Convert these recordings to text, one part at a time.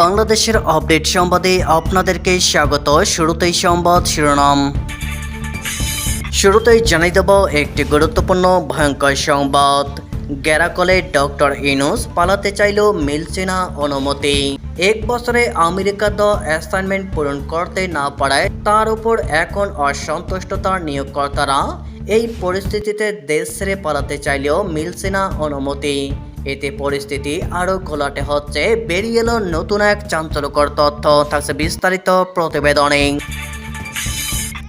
বাংলাদেশের আপডেট সংবাদে আপনাদেরকে স্বাগত। শুরুতেই সংবাদ শিরোনাম। শুরুতেই জানিয়ে দেব একটি গুরুত্বপূর্ণ ভয়ঙ্কর সংবাদ। গ্যারাকলে ডক্টর ইনুস পালাতে চাইল মিলছে না অনুমতি। এক বছরে আমেরিকা দ অ্যাসাইনমেন্ট পূরণ করতে না পারায় তার উপর এখন অসন্তুষ্টতার নিয়োগকর্তারা। এই পরিস্থিতিতে দেশ ছেড়ে পালাতে চাইলেও মিলছে না অনুমতি। এতে পরিস্থিতি আরও ঘোলাটে হচ্ছে। বেরিয়ে এলো নতুন এক চাঞ্চল্যকর তথ্য, থাকছে বিস্তারিত প্রতিবেদনে।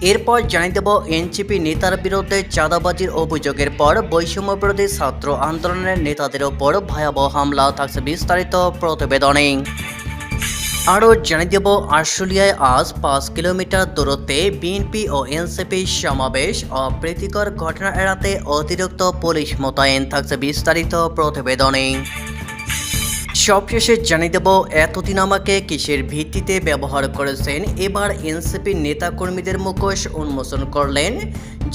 এরপর জানিয়ে দেব, এনসিপি নেতার বিরুদ্ধে চাঁদাবাজির অভিযোগের পর বৈষম্য বিরোধী ছাত্র আন্দোলনের নেতাদের ওপর ভয়াবহ হামলা, থাকছে বিস্তারিত প্রতিবেদনে। আরও জানিয়ে দেব আশুলিয়ায় আজ পাঁচ কিলোমিটার দূরত্বে বিএনপি ও এনসিপি সমাবেশ অপ্রীতিকর ঘটনা এড়াতে অতিরিক্ত পুলিশ মোতায়েন থাকছে বিস্তারিত প্রতিবেদনে। সবশেষে জানিয়ে দেব, এতদিন আমাকে কিসের ভিত্তিতে ব্যবহার করেছেন? এবার এনসিপির নেতাকর্মীদের মুখোশ উন্মোচন করলেন।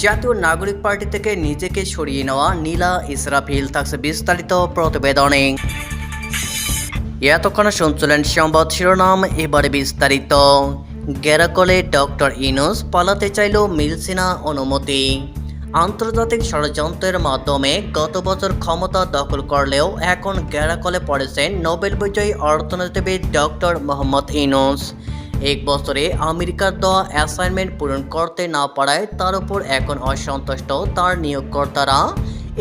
জাতীয় নাগরিক পার্টি থেকে নিজেকে সরিয়ে নেওয়া নীলা ইসরাফিল থাকছে বিস্তারিত প্রতিবেদনে। এতক্ষণ শুনছিলেন সংবাদ শিরোনাম, এবারে বিস্তারিত। গ্যারাকলে ডক্টর ইনুস পালাতে চাইলেও মিলছে না অনুমতি। আন্তর্জাতিক ষড়যন্ত্রের মাধ্যমে গত বছর ক্ষমতা দখল করলেও এখন গ্যারাকলে পড়েছেন নোবেল বিজয়ী অর্থনীতিবিদ ডক্টর মোহাম্মদ ইনুস। এক বছরে আমেরিকার দেওয়া অ্যাসাইনমেন্ট পূরণ করতে না পারায় তার উপর এখন অসন্তুষ্ট তার নিয়োগকর্তারা।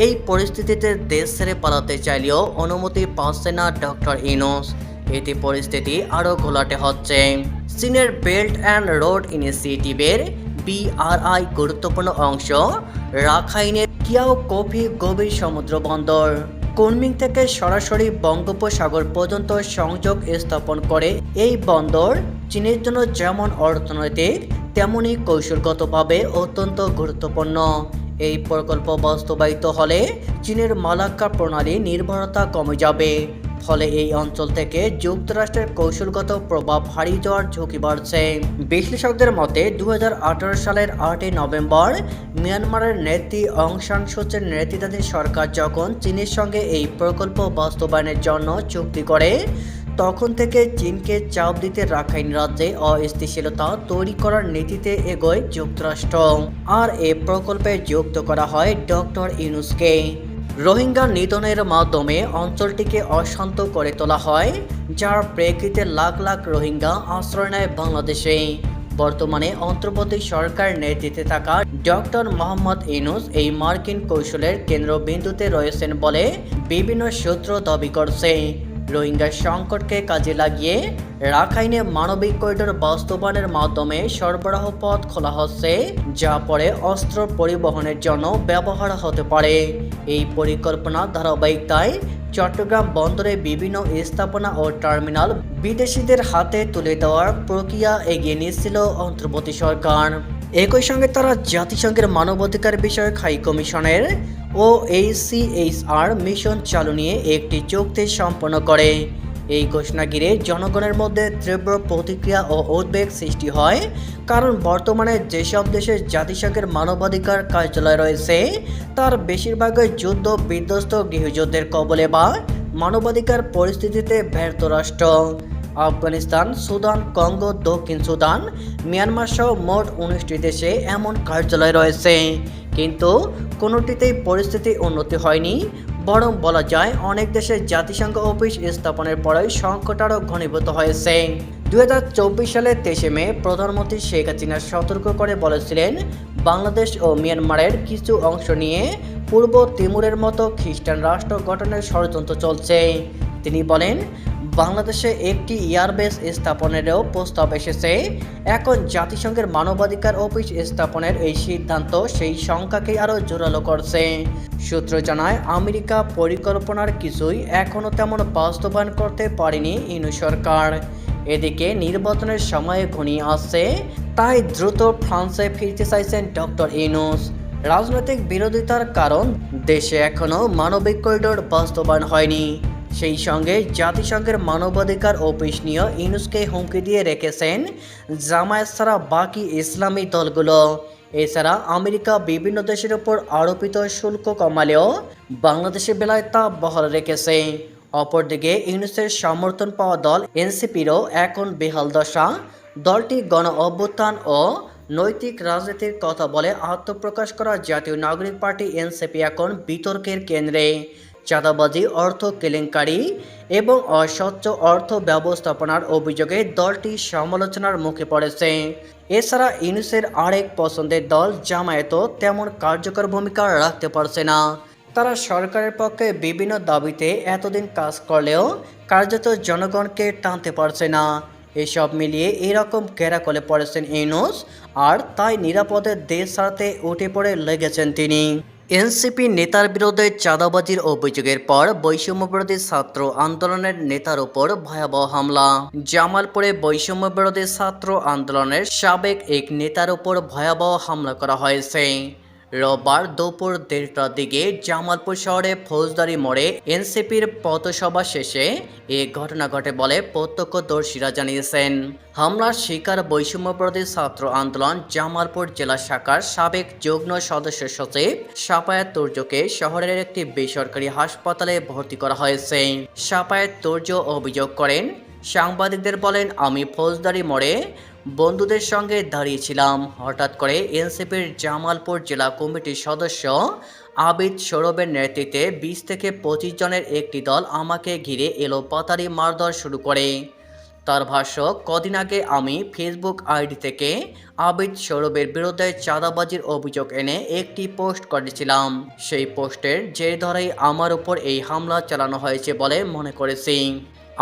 এই পরিস্থিতিতে দেশ ছেড়ে পালাতে চাইলেও অনুমতি পাচ্ছে না ডক্টর ইনোস। এতে পরিস্থিতি আরও ঘোলাটে হচ্ছে। চীনের বেল্ট অ্যান্ড রোড ইনিশিয়েটিভের বিআরআই গুরুত্বপূর্ণ অংশ, রাখাইনের কিয়াও কফি গভীর সমুদ্র বন্দর। কুনমিং থেকে সরাসরি বঙ্গোপসাগর পর্যন্ত সংযোগ স্থাপন করে এই বন্দর চীনের জন্য যেমন অর্থনৈতিক, তেমনি কৌশলগতভাবে অত্যন্ত গুরুত্বপূর্ণ। এই প্রকল্প বাস্তবায়িত হলে চীনের মালাক্কা প্রণালী নির্ভরতা কমে যাবে। ফলে এই অঞ্চল থেকে যুক্তরাষ্ট্রের কৌশলগত প্রভাব হারিয়ে যাওয়ার ঝুঁকি বাড়ছে। বিশ্লেষকদের মতে দু হাজার আঠারো সালের আটই নভেম্বর মিয়ানমারের নেত্রী অং সান সুচির নেতৃত্বাধীন সরকার যখন চীনের সঙ্গে এই প্রকল্প বাস্তবায়নের জন্য চুক্তি করে তখন থেকে চীনকে চাপ দিতে রাখাইন রাজ্যে অস্থিতিশীলতা তৈরি করার নীতিতে এগোয় যুক্তরাষ্ট্র। আর এ প্রকল্পে যুক্ত করা হয় ডক্টর ইউনুসকে। রোহিঙ্গা নিধনের মাধ্যমে অঞ্চলটিকে অশান্ত করে তোলা হয়, যার প্রেক্ষিতে লাখ লাখ রোহিঙ্গা আশ্রয় নেয় বাংলাদেশে। বর্তমানে অন্তর্বর্তী সরকার নেতৃত্বে থাকা ডক্টর মোহাম্মদ ইনুস এই মার্কিন কৌশলের কেন্দ্রবিন্দুতে রয়েছেন বলে বিভিন্ন সূত্র দাবি করছে। রোহিঙ্গা সংকটকে কাজে লাগিয়ে রাখাইনে মানবিক করিডোর বাস্তবায়নের মাধ্যমে সরবরাহ পথ খোলা হচ্ছে, যা পরে অস্ত্র পরিবহনের জন্য ব্যবহার হতে পারে। এই পরিকল্পনা ধারাবাহিকতায় চট্টগ্রাম বন্দরে বিভিন্ন স্থাপনা ও টার্মিনাল বিদেশিদের হাতে তুলে দেওয়ার প্রক্রিয়া এগিয়ে নিয়েছিল অন্তর্বর্তী সরকার। একই সঙ্গে তারা জাতিসংঘের মানবাধিকার বিষয়ক হাই কমিশনের ও এইচসিএইচআর মিশন চালু নিয়ে একটি চুক্তি সম্পন্ন করে। এই ঘোষণা ঘিরে জনগণের মধ্যে তীব্র প্রতিক্রিয়া ও উদ্বেগ সৃষ্টি হয়, কারণ বর্তমানে যেসব দেশে জাতিসংঘের মানবাধিকার কার্যালয় রয়েছে, তার বেশিরভাগই যুদ্ধ বিধ্বস্ত গৃহযুদ্ধের কবলে বা মানবাধিকার পরিস্থিতিতে ব্যর্থ রাষ্ট্র। আফগানিস্তান, সুদান, কঙ্গো, দক্ষিণ সুদান, মিয়ানমার সহ মোট উনিশটি দেশে এমন কার্যালয় রয়েছে। কিন্তু কোনোটিতেই পরিস্থিতি উন্নতি হয়নি, বরং বলা যায় অনেক দেশে জাতিসংঘ অফিস স্থাপনের পরেই সংকট আরও ঘনীভূত হয়েছে। দু হাজার চব্বিশ সালের তেইশে মে প্রধানমন্ত্রী শেখ হাসিনা সতর্ক করে বলেছিলেন, বাংলাদেশ ও মিয়ানমারের কিছু অংশ নিয়ে পূর্ব তিমুরের মতো খ্রিস্টান রাষ্ট্র গঠনের ষড়যন্ত্র চলছে। তিনি বলেন বাংলাদেশে একটি এয়ারবেস স্থাপনেরও প্রস্তাব এসেছে। এখন জাতিসংঘের মানবাধিকার অফিস স্থাপনের এই সিদ্ধান্ত সেই সংখ্যাকেই আরও জোরালো করছে। সূত্র জানায়, আমেরিকা পরিকল্পনার কিছুই এখনও তেমন বাস্তবায়ন করতে পারেনি ইনু সরকার। এদিকে নির্বাচনের সময় ঘনিয়ে আসছে, তাই দ্রুত ফ্রান্সে ফিরতে চাইছেন ডক্টর ইনুস রাজনৈতিক বিরোধিতার কারণ, দেশে এখনও মানবিক করিডোর বাস্তবায়ন হয়নি। সেই সঙ্গে জাতিসংঘের মানবাধিকার অফিস নিয়ে ইউনুসকে হুমকি দিয়ে রেখেছেন জামায়াত ছাড়া বাকি ইসলামী দলগুলো। এছাড়া আমেরিকা বিভিন্ন দেশের উপর আরোপিত শুল্ক কমালেও বাংলাদেশের বেলায় তা বহাল রেখেছে। অপরদিকে ইউনুসের সমর্থন পাওয়া দল এনসিপিরও এখন বেহাল দশা। দলটি গণ অভ্যুত্থান ও নৈতিক রাজনীতির কথা বলে আত্মপ্রকাশ করা জাতীয় নাগরিক পার্টি এনসিপি এখন বিতর্কের কেন্দ্রে। চাঁদাবাজি, অর্থ কেলেঙ্কারি এবং অস্বচ্ছ অর্থ ব্যবস্থাপনার অভিযোগে দলটি সমালোচনার মুখে পড়েছে। এছাড়া ইউনুসের আরেক পছন্দের দল জামায়াতও তেমন কার্যকর ভূমিকা রাখতে পারছে না। তারা সরকারের পক্ষে বিভিন্ন দাবিতে এতদিন কাজ করলেও কার্যত জনগণকে টানতে পারছে না। এসব মিলিয়ে এরকম কেরাকলে পড়েছেন ইউনুস, আর তাই নিরাপদে দেশ ছাড়তে উঠে পড়ে লেগেছেন তিনি। এনসিপি নেতার বিরুদ্ধে চাঁদাবাজির অভিযোগের পর বৈষম্যবিরোধী ছাত্র আন্দোলনের নেতার উপর ভয়াবহ হামলা। জামালপুরে বৈষম্যবিরোধী ছাত্র আন্দোলনের সাবেক এক নেতার উপর ভয়াবহ হামলা করা হয়েছে। রোববার দুপুর দেড়টার দিকে জামালপুর শহরে ফৌজদারি মোড়ে এনসিপির পথসভা শেষে এ ঘটনা ঘটে বলে প্রত্যক্ষদর্শীরা জানিয়েছেন। হামলার শিকার বৈষম্যবিরোধী ছাত্র আন্দোলন জামালপুর জেলা শাখার সাবেক যুগ্ম সদস্য সচিব সাপায়াত তুর্যকে শহরের একটি বেসরকারি হাসপাতালে ভর্তি করা হয়েছে। সাপায়াত তুর্য অভিযোগ করেন সাংবাদিকদের বলেন, আমি ফৌজদারি মোড়ে বন্ধুদের সঙ্গে দাঁড়িয়েছিলাম। হঠাৎ করে এনসিপির জামালপুর জেলা কমিটির সদস্য আবিদ সৌরভের নেতৃত্বে বিশ থেকে পঁচিশ জনের একটি দল আমাকে ঘিরে এলো পাতারি মারধর শুরু করে। তার ভাষ্য, কদিন আগে আমি ফেসবুক আইডি থেকে আবিদ সৌরভের বিরুদ্ধে চাঁদাবাজির অভিযোগ এনে একটি পোস্ট করেছিলাম। সেই পোস্টের যে ধরেই আমার উপর এই হামলা চালানো হয়েছে বলে মনে করেছি।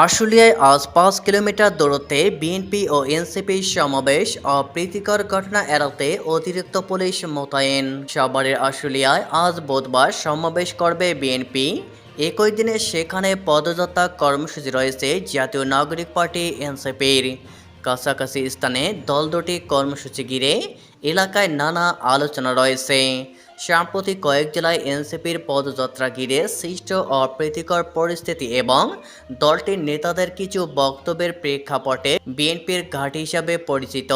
আশুলিয়ায় আজ পাঁচ কিলোমিটার দূরত্বে বিএনপি ও এনসিপি সমাবেশ অপ্রীতিকর ঘটনা এড়াতে অতিরিক্ত পুলিশ মোতায়েন। সাভারের আশুলিয়ায় আজ বুধবার সমাবেশ করবে বিএনপি। একই দিনে সেখানে পদযাত্রা কর্মসূচি রয়েছে জাতীয় নাগরিক পার্টি এনসিপির। কাছাকাছি স্থানে দল দুটি কর্মসূচি ঘিরে এলাকায় নানা আলোচনা রয়েছে। সাম্প্রতিক কয়েক জেলায় এনসিপির পদযাত্রা ঘিরে সৃষ্ট অপ্রীতিকর পরিস্থিতি এবং দলটির নেতাদের কিছু বক্তব্যের প্রেক্ষাপটে বিএনপির ঘাঁটি হিসাবে পরিচিত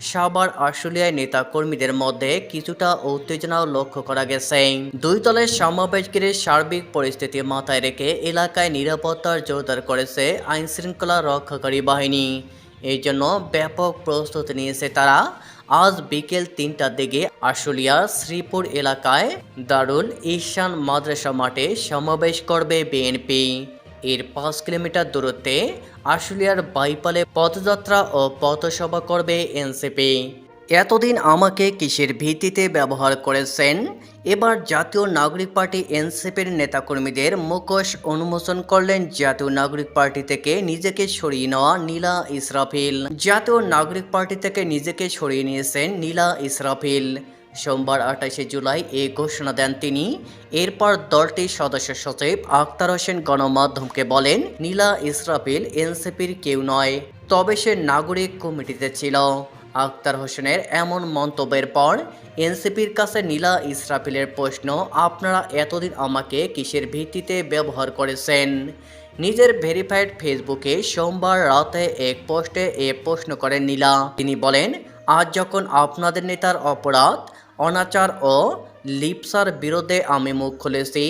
সাবার আশুলিয়ায় নেতা কর্মীদের মধ্যে কিছুটা উত্তেজনাও লক্ষ্য করা গেছে। দুই দলের সমাবেশ ঘিরে সার্বিক পরিস্থিতি মাথায় রেখে এলাকায় নিরাপত্তার জোরদার করেছে আইনশৃঙ্খলা রক্ষাকারী বাহিনী। এই জন্য ব্যাপক প্রস্তুতি নিয়েছে তারা। আজ বিকেল তিনটার দিকে আশুলিয়া শ্রীপুর এলাকায় দারুল ঈশান মাদ্রাসা মাঠে সমাবেশ করবে বিএনপি। এর পাঁচ কিলোমিটার দূরত্বে আশুলিয়ার বাইপালে পথযাত্রা ও পথসভা করবে এনসিপি। এতদিন আমাকে কিসের ভিত্তিতে ব্যবহার করেছেন? এবার জাতীয় নাগরিক পার্টি এনসিপির নেতাকর্মীদের মুখোশ উন্মোচন করলেন জাতীয় নাগরিক পার্টি থেকে নিজেকে সরিয়ে নেওয়া নীলা ইসরাফিল। জাতীয় নাগরিক পার্টি থেকে নিজেকে সরিয়ে নিয়েছেন নীলা ইসরাফিল। সোমবার আঠাশে জুলাই এ ঘোষণা দেন তিনি। এরপর দলটির সদস্য সচিব আক্তার হোসেন গণমাধ্যমকে বলেন, নীলা ইসরাফিল এনসিপির কেউ নয়, তবে সে নাগরিক কমিটিতে ছিল। আক্তার হোসেনের এমন মন্তব্যের পর এনসিপির কাছে নীলা ইসরাফিলের প্রশ্ন, আপনারা এতদিন আমাকে কিসের ভিত্তিতে ব্যবহার করেছেন? নিজের ভেরিফাইড ফেসবুকে সোমবার রাতে এক পোস্টে এ প্রশ্ন করেন নীলা। তিনি বলেন, আজ যখন আপনাদের নেতার অপরাধ, অনাচার ও লিপসার বিরুদ্ধে আমি মুখ খুলেছি,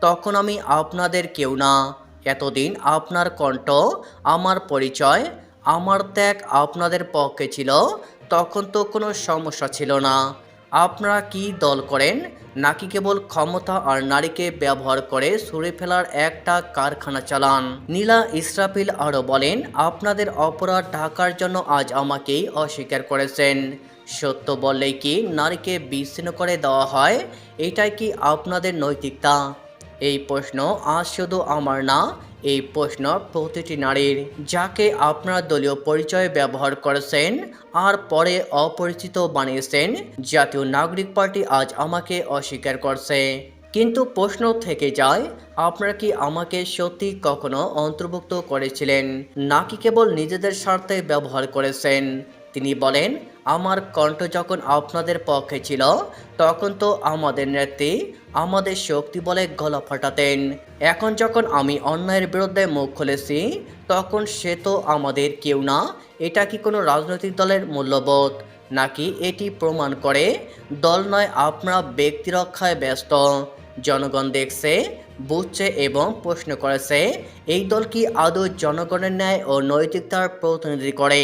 তখন আমি আপনাদের কেউ না। এতদিন আপনার কণ্ঠ, আমার পরিচয় আমার ত্যাগ আপনাদের পক্ষে ছিল, তখন তো কোনো সমস্যা ছিল না। আপনারা কি দল করেন? নাকি কেবল ক্ষমতা আর নারীকে ব্যবহার করে সরে ফেলার একটা কারখানা চালান? নীলা ইসরাফিল আরও বলেন, আপনাদের অপরাধ ঢাকার জন্য আজ আমাকেই অস্বীকার করেছেন। সত্য বললেই কি নারীকে বিচ্ছিন্ন করে দেওয়া হয়? এটাই কি আপনাদের নৈতিকতা? এই প্রশ্ন আজ শুধু আমার না এই প্রশ্ন প্রতিটি নারীর, যাকে আপনার দলীয় পরিচয় ব্যবহার করেছেন আর পরে অপরিচিত বানিয়েছেন, জাতীয় নাগরিক পার্টি আজ আমাকে অস্বীকার করছে। কিন্তু প্রশ্ন থেকে যায়, আপনারা কি আমাকে সত্যি কখনো অন্তর্ভুক্ত করেছিলেন, নাকি কেবল নিজেদের স্বার্থে ব্যবহার করেছেন? তিনি বলেন, আমার কণ্ঠ যখন আপনাদের পক্ষে ছিল, তখন তো আমাদের নেত্রী আমাদের শক্তি বলে গলা ফাটাতেন। এখন যখন আমি অন্যায়ের বিরুদ্ধে মুখ খুলেছি, তখন সে তো আমাদের কেউ না। এটা কি কোনো রাজনৈতিক দলের মূল্যবোধ? নাকি এটি প্রমাণ করে দল নয়, আপনারা ব্যক্তি রক্ষায় ব্যস্ত। জনগণ দেখছে, বুঝছে এবং প্রশ্ন করেছে, এই দল কি আদৌ জনগণের ন্যায় ও নৈতিকতার প্রতিনিধি করে?